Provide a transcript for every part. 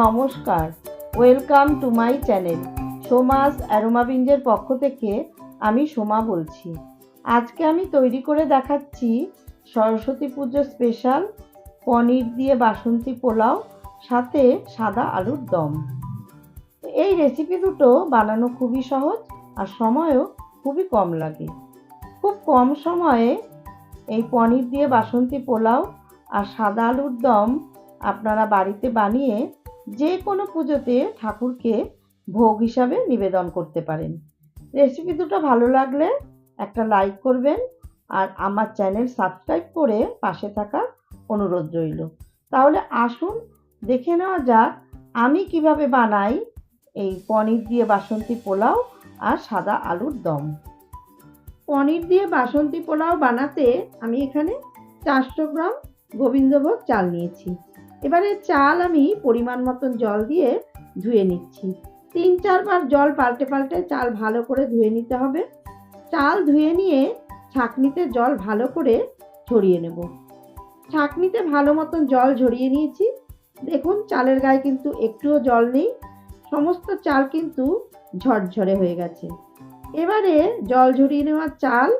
নমস্কার। Welcome to my channel Soma's অ্যারোমাবিঞ্জের পক্ষ থেকে আমি সোমা বলছি। আজকে আমি তৈরি করে দেখাচ্ছি সরস্বতী পুজো স্পেশাল পনির দিয়ে বাসন্তী পোলাও, সাথে সাদা আলুর দম। এই রেসিপি দুটো বানানো খুবই সহজ আর সময়ও খুবই কম লাগে। খুব কম সময়ে এই পনির দিয়ে বাসন্তী পোলাও আর সাদা আলুর দম আপনারা বাড়িতে বানিয়ে যে কোনো পুজোতে ঠাকুরকে ভোগ হিসাবে নিবেদন করতে পারেন। রেসিপি দুটো ভালো লাগলে একটা লাইক করবেন আর আমার চ্যানেল সাবস্ক্রাইব করে পাশে থাকা অনুরোধ রইল। তাহলে আসুন, দেখে নেওয়া যাক আমি কীভাবে বানাই এই পনির দিয়ে বাসন্তী পোলাও আর সাদা আলুর দম। পনির দিয়ে বাসন্তী পোলাও বানাতে আমি এখানে চারশো গ্রাম গোবিন্দভোগ চাল নিয়েছি। এবারে চাল আমি পরিমাণ মতন জল দিয়ে ধুয়ে নিচ্ছি। তিন চারবার জল পাল্টে পাল্টে চাল ভালো করে ধুয়ে নিতে হবে। চাল ধুয়ে নিয়ে ছাঁকনিতে জল ভালো করে ঝরিয়ে নেব। ছাঁকনিতে ভালো মতন জল ঝরিয়ে নিয়েছি। দেখুন, চালের গায়ে কিন্তু একটুও জল নেই। সমস্ত চাল কিন্তু ঝরঝরে হয়ে গেছে। এবারে জল ঝরিয়ে নেওয়া চাল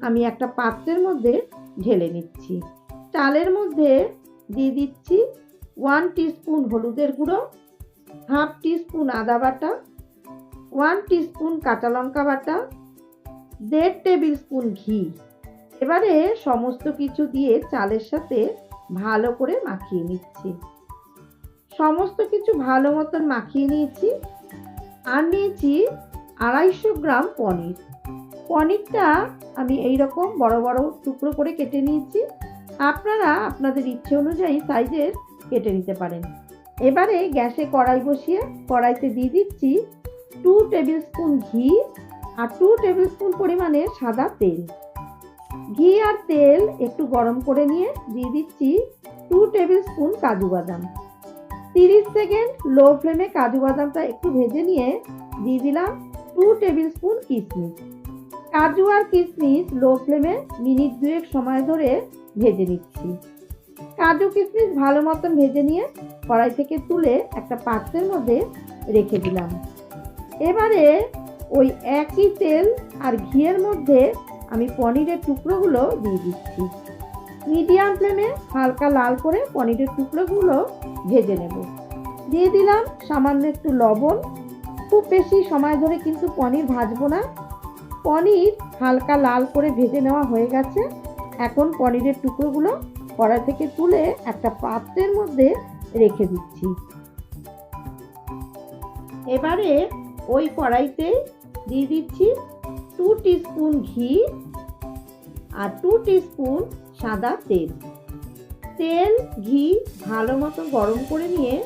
আমি একটা পাত্রের মধ্যে ঢেলে নিচ্ছি। চালের মধ্যে দিয়ে দিচ্ছি ওয়ান টিস্পুন হলুদের গুঁড়ো, হাফ টিস্পুন আদা বাটা, ওয়ান টিস্পুন কাঁচা লঙ্কা বাটা, দেড় টেবিল স্পুন ঘি। এবারে সমস্ত কিছু দিয়ে চালের সাথে ভালো করে মাখিয়ে নিচ্ছি। সমস্ত কিছু ভালো মতন মাখিয়ে নিয়েছি আর নিয়েছি আড়াইশো গ্রাম পনির। পনিরটা আমি এই রকম বড় বড় টুকরো করে কেটে নিয়েছি। আপনারা আপনাদের ইচ্ছে অনুযায়ী সাইজের কেটে নিতে পারেন। এবারে গ্যাসে কড়াই বসিয়ে কড়াইতে দিয়ে দিচ্ছি টু টেবিল স্পুন ঘি আর টু টেবিল স্পুন পরিমাণে সাদা তেল। ঘি আর তেল একটু গরম করে নিয়ে দিয়ে দিচ্ছি টু টেবিল স্পুন কাজু বাদাম। তিরিশ সেকেন্ড লো ফ্লেমে কাজু বাদামটা একটু ভেজে নিয়ে দিয়ে দিলাম টু টেবিল স্পুন কিশমিশ কাজু আর কিশমিশ লো ফ্লেমে মিনিট দুয়েক সময় ধরে ভেজে নিচ্ছি। কাজু কিশমিশ ভালো মতন ভেজে নিয়ে কড়াই থেকে তুলে একটা পাত্রের মধ্যে রেখে দিলাম। এবারে ওই একই তেল আর ঘিয়ের মধ্যে আমি পনিরের টুকরোগুলো দিয়ে দিচ্ছি। মিডিয়াম ফ্লেমে হালকা লাল করে পনিরের টুকরোগুলো ভেজে নেব। দিয়ে দিলাম সামান্য একটু লবণ। খুব বেশি সময় ধরে কিন্তু পনির ভাজবো না। পনির হালকা লাল করে ভেজে নেওয়া হয়ে গেছে। এখন পনিরের টুকরোগুলো কড়াই থেকে তুলে একটা পাত্রের মধ্যে রেখে দিচ্ছি। এবারে ওই কড়াইতে দিয়ে দিচ্ছি টু টিস্পুন ঘি আর টু টিস্পুন সাদা তেল। তেল, ঘি ভালো মতো গরম করে নিয়ে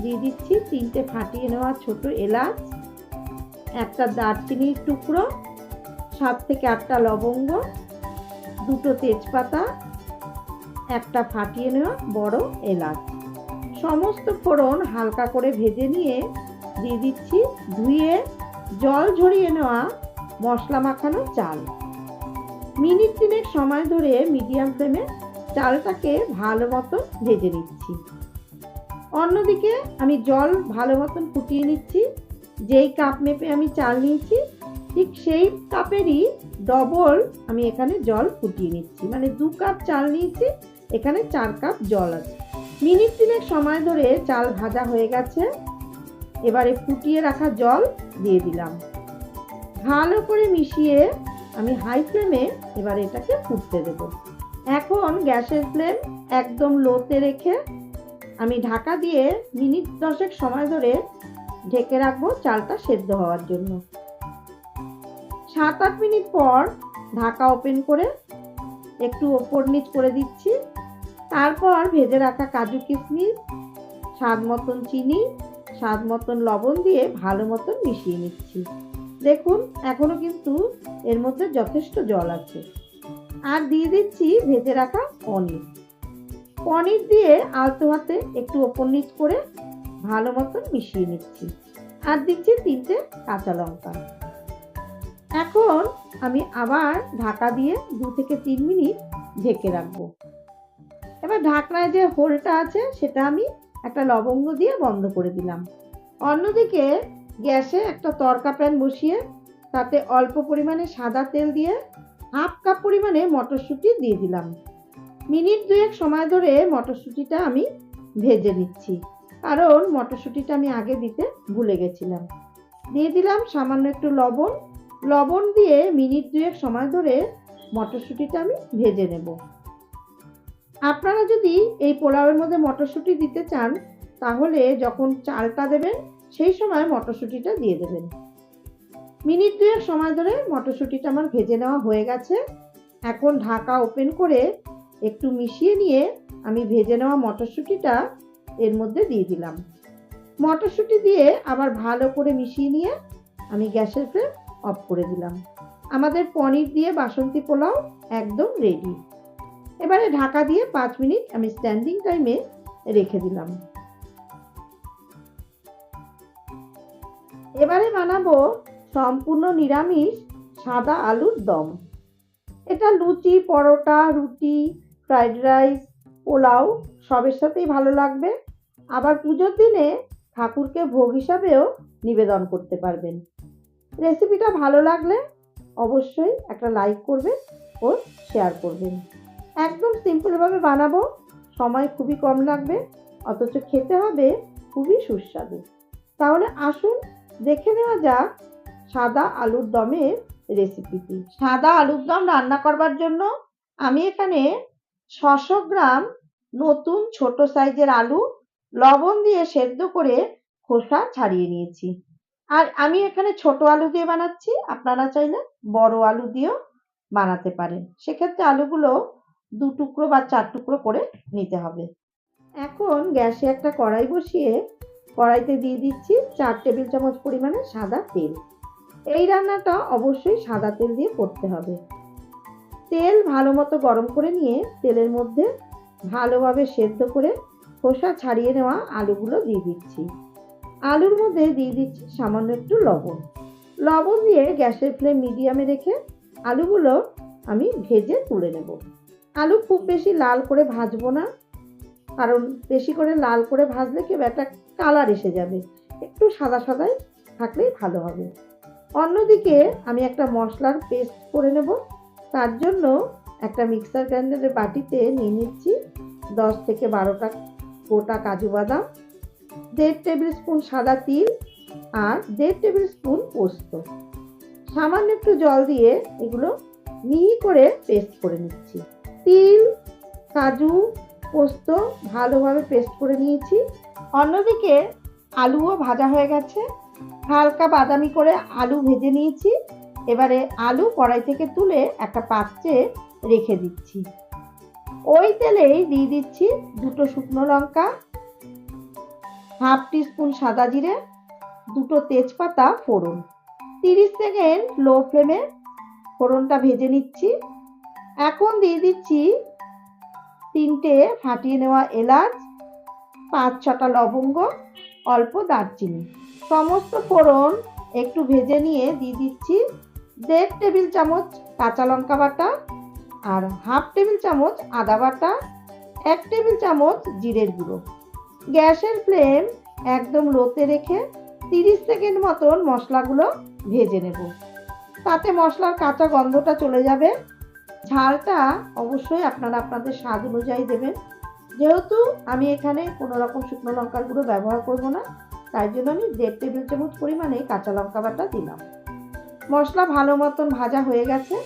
দিয়ে দিচ্ছি তিনটে ফাটিয়ে নেওয়া ছোট এলাচ, একটা দারচিনির টুকরো, সাত থেকে আটটা লবঙ্গ, দুটো তেজপাতা একটা ফাটিয়ে নেওয়া বড় এলাচ। সমস্ত ফোড়ন হালকা করে ভেজে নিয়ে দিয়ে দিচ্ছি ধুয়ে জল ঝরিয়ে নেওয়া মশলা মাখানো চাল। মিনিট তিনেক সময় ধরে মিডিয়াম ফ্লেমে চালটাকে ভালো মতন ভেজে নিচ্ছি। অন্যদিকে আমি জল ভালো মতন ফুটিয়ে নিচ্ছি। যেই কাপ মেপে আমি চাল নিয়েছি, ঠিক সেই কাপেরই ডবল আমি এখানে জল ফুটিয়ে নিচ্ছি। মানে দু কাপ চাল নিয়েছি এখানে চার কাপ জল আছে। মিনিট তিনেক সময় ধরে চাল ভাজা হয়ে গেছে। এবারে ফুটিয়ে রাখা জল দিয়ে দিলাম। ভালো করে মিশিয়ে আমি হাই ফ্লেমে এবার এটাকে ফুটতে দেব। এখন গ্যাসের ফ্লেম একদম লোতে রেখে আমি ঢাকা দিয়ে মিনিট দশেক সময় ধরে ঢেকে রাখব চালটা সেদ্ধ হওয়ার জন্য। সাত আট মিনিট পর ঢাকা ওপেন করে একটু ওপর নিচ করে দিচ্ছি। তারপর ভেজে রাখা কাজু কিশমিশ, স্বাদ মতন চিনি, স্বাদ মতন লবণ দিয়ে ভালো মতন মিশিয়ে নিচ্ছি। দেখুন, এখনও কিন্তু এর মধ্যে যথেষ্ট জল আছে। আর দিয়ে দিচ্ছি ভেজে রাখা পনির। পনির দিয়ে আলতো হাতে একটু ওপর নিচ করে ভালো মতন মিশিয়ে নিচ্ছি। আর দিচ্ছি তিনটে কাঁচা লঙ্কা। এখন আমি আবার ঢাকা দিয়ে দু থেকে তিন মিনিট ঢেকে রাখব। ঢাকনায় যে হোলটা আছে, সেটা আমি একটা লবঙ্গ দিয়ে বন্ধ করে দিলাম। অন্যদিকে গ্যাসে একটা তরকা প্যান বসিয়ে, তাতে অল্প পরিমাণে সাদা তেল দিয়ে হাফ কাপ পরিমাণে মটরশুঁটি দিয়ে দিলাম। মিনিট দুয়েক সময় ধরে মটরশুঁটিটা আমি ভেজে নিচ্ছি, কারণ মটরশুঁটিটা আমি আগে দিতে ভুলে গেছিলাম। দিয়ে দিলাম সামান্য একটু লবণ। লবণ দিয়ে মিনিট দুয়েক সময় ধরে মটরশুঁটিটা আমি ভেজে নেব। আপনারা যদি এই পোলাওয়ের মধ্যে মটরশুঁটি দিতে চান, তাহলে যখন চালটা দেবেন, সেই সময় মটরশুঁটিটা দিয়ে দেবেন। মিনিট দুয়েক সময় ধরে মটরশুঁটিটা আমার ভেজে নেওয়া হয়ে গেছে। এখন ঢাকা ওপেন করে একটু মিশিয়ে নিয়ে আমি ভেজে নেওয়া মটরশুঁটিটা এর মধ্যে দিয়ে দিলাম। মটরশুঁটি দিয়ে আবার ভালো করে মিশিয়ে নিয়ে আমি গ্যাসের ফ্লেম অফ করে দিলাম। আমাদের পনির দিয়ে বাসন্তী পোলাও একদম রেডি এবারে ঢাকা দিয়ে পাঁচ মিনিট আমি স্ট্যান্ডিং টাইমে রেখে দিলাম। এবারে বানাবো সম্পূর্ণ নিরামিষ সাদা আলুর দম। এটা লুচি, পরোটা, রুটি ফ্রাইড রাইস পোলাও, সবের সাথেই ভালো লাগবে। আবার পুজোর দিনে ঠাকুরকে ভোগ হিসাবেও নিবেদন করতে পারবেন। রেসিপিটা ভালো লাগলে অবশ্যই একটা লাইক করবেন ও শেয়ার করবেন। একদম সিম্পলভাবে বানাবো। সময় খুবই কম লাগবে, অথচ খেতে হবে খুবই সুস্বাদু। তাহলে আসুন দেখে নেওয়া যাক সাদা আলুর দমের রেসিপিটি সাদা আলুর দম রান্না করবার জন্য আমি এখানে ছশো গ্রাম নতুন ছোট সাইজের আলু লবণ দিয়ে সেদ্ধ করে খোসা ছাড়িয়ে নিয়েছি। আর আমি এখানে ছোট আলু দিয়ে বানাচ্ছি, আপনারা চাইলে বড় আলু দিয়েও বানাতে পারেন। সেক্ষেত্রে আলুগুলো দু টুকরো বা চার টুকরো করে নিতে হবে। এখন গ্যাসে একটা কড়াই বসিয়ে কড়াইতে দিয়ে দিচ্ছি চার টেবিল চামচ পরিমাণে সাদা তেল। এই রান্নাটা অবশ্যই সাদা তেল দিয়ে করতে হবে। তেল ভালো মতো গরম করে নিয়ে তেলের মধ্যে ভালোভাবে সেদ্ধ করে খোসা ছাড়িয়ে নেওয়া আলুগুলো দিয়ে দিচ্ছি। আলুর মধ্যে দিয়ে দিচ্ছি সামান্য একটু লবণ। লবণ দিয়ে গ্যাসের ফ্লেম মিডিয়ামে রেখে আলুগুলো আমি ভেজে তুলে নেব। আলু খুব বেশি লাল করে ভাজবো না। কারণ বেশি করে লাল করে ভাজলে কেউ একটা কালার এসে যাবে। একটু সাদা সাদাই থাকলেই ভালো হবে। অন্যদিকে আমি একটা মশলার পেস্ট করে নেব। তার জন্য একটা মিক্সার গ্রাইন্ডারের বাটিতে নিয়ে নিচ্ছি দশ থেকে বারোটা গোটা কাজু বাদাম, দেড় টেবিল স্পুন সাদা তিল আর দেড় টেবিল স্পুন পোস্ত। সামান্য একটু জল দিয়ে এগুলো মিহি করে পেস্ট করে নিচ্ছি। তিল, কাজু, পোস্ত ভালোভাবে পেস্ট করে নিয়েছি। অন্যদিকে আলুও ভাজা হয়ে গেছে। হালকা বাদামি করে আলু ভেজে নিয়েছি। এবারে আলু কড়াই থেকে তুলে একটা পাত্রে রেখে দিচ্ছি। ওই তেলেই দিয়ে দিচ্ছি দুটো শুকনো লঙ্কা, হাফ টিস্পুন সাদা জিরে, দুটো তেজপাতা ফোড়ন। তিরিশ সেকেন্ড লো ফ্লেমে ফোড়নটা ভেজে নিচ্ছি। এখন দিয়ে দিচ্ছি তিনটে ফাটিয়ে নেওয়া এলাচ, পাঁচ ছটা লবঙ্গ, অল্প দারচিনি। সমস্ত ফোড়ন একটু ভেজে নিয়ে দিয়ে দিচ্ছি দেড় টেবিল চামচ কাঁচা লঙ্কা বাটা আর হাফ টেবিল চামচ আদা বাটা, এক টেবিল চামচ জিরের গুঁড়ো। গ্যাসের ফ্লেম একদম লোতে রেখে তিরিশ সেকেন্ড মতন মশলাগুলো ভেজে নেব। তাতে মশলার কাঁচা গন্ধটা চলে যাবে। ঝালটা অবশ্যই আপনারা আপনাদের স্বাদ অনুযায়ী দেবেন। যেহেতু আমি এখানে কোনো রকম শুকনো লঙ্কার গুঁড়ো ব্যবহার করব না, তাই জন্য আমি দেড় টেবিল চামচ পরিমাণে কাঁচা লঙ্কা বাটা দিলাম। মশলা ভালো মতন ভাজা হয়ে গেছে,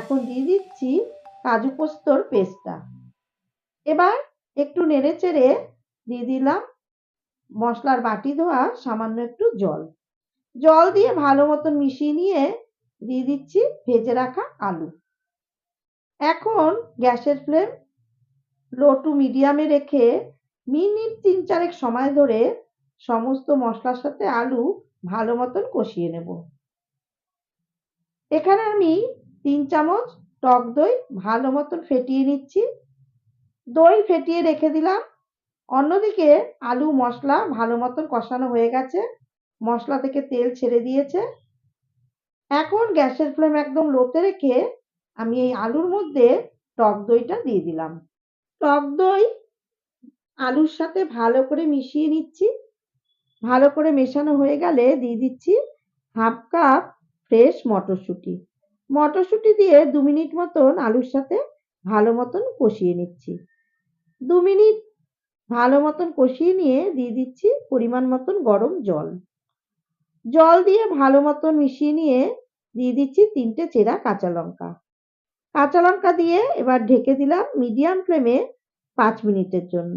এখন দিয়ে দিচ্ছি কাজু পোস্তর পেস্টটা। এবার একটু নেড়ে চেড়ে দিয়ে দিলাম মশলার বাটি ধোয়া সামান্য একটু জল। জল দিয়ে ভালো মতন মিশিয়ে নিয়ে দিয়ে দিচ্ছি ভেজে রাখা আলু। এখন গ্যাসের ফ্লেম লো টু মিডিয়ামে রেখে মিনিট তিন চারেক সময় ধরে সমস্ত মশলার সাথে আলু ভালো মতন কষিয়ে নেব। এখানে আমি তিন চামচ টক দই ভালো মতন ফেটিয়ে নিচ্ছি। দই ফেটিয়ে রেখে দিলাম। অন্যদিকে আলু মশলা ভালো মতন কষানো হয়ে গেছে। মশলা থেকে তেল ছেড়ে দিয়েছে। এখন গ্যাসের ফ্লেম একদম লোতে রেখে আমি এই আলুর মধ্যে টক দইটা দিয়ে দিলাম। টক দই আলুর সাথে ভালো করে মিশিয়ে নিচ্ছি। ভালো করে মেশানো হয়ে গেলে দিয়ে দিচ্ছি হাফ কাপ ফ্রেশ মটরশুঁটি। মটরশুঁটি দিয়ে দু মিনিট মতন আলুর সাথে ভালো মতন কষিয়ে নিচ্ছি। দু মিনিট ভালো মতন কষিয়ে নিয়ে দিয়ে দিচ্ছি পরিমাণ মতন গরম জল। জল দিয়ে ভালো মতন মিশিয়ে নিয়ে দিয়ে দিচ্ছি তিনটে চেরা কাঁচা লঙ্কা। কাঁচা লঙ্কা দিয়ে এবার ঢেকে দিলাম মিডিয়াম ফ্লেমে পাঁচ মিনিটের জন্য।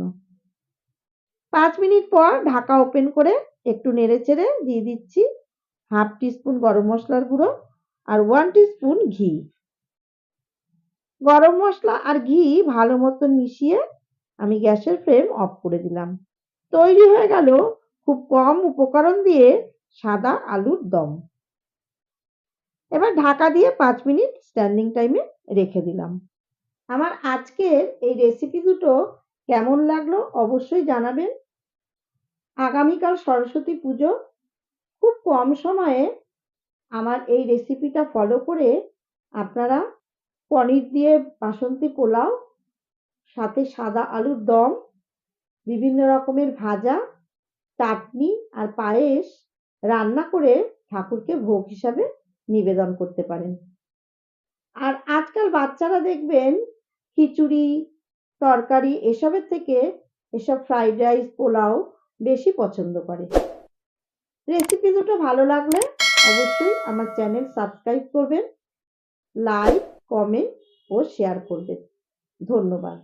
পাঁচ মিনিট পর ঢাকা ওপেন করে একটু নেড়ে চেড়ে দিয়ে দিচ্ছি হাফ টিস্পুন গরম মশলার গুঁড়ো আর ওয়ান টিস্পুন ঘি। গরম মশলা আর ঘি ভালো মতন মিশিয়ে আমি গ্যাসের ফ্লেম অফ করে দিলাম। তৈরি হয়ে গেল খুব কম উপকরণ দিয়ে সাদা আলুর দম। এবার ঢাকা দিয়ে পাঁচ মিনিট স্ট্যান্ডিং টাইমে রেখে দিলাম। আমার আজকের এই রেসিপি দুটো কেমন লাগল অবশ্যই জানাবেন। আগামীকাল সরস্বতী পুজো। খুব কম সময়ে আমার এই রেসিপিটা ফলো করে আপনারা পনির দিয়ে বাসন্তী পোলাও, সাথে সাদা আলুর দম, বিভিন্ন রকমের ভাজা, চাটনি আর পায়েস রান্না করে ঠাকুরকে ভোগ হিসাবে নিবেদন করতে পারেন। আর আজকাল বাচ্চারা দেখবেন খিচুড়ি, তরকারি এসবের থেকে এসব ফ্রাইড রাইস পোলাও বেশি পছন্দ করে। রেসিপি দুটো ভালো লাগলে অবশ্যই আমার চ্যানেল সাবস্ক্রাইব করবেন লাইক কমেন্ট ও শেয়ার করবেন। ধন্যবাদ।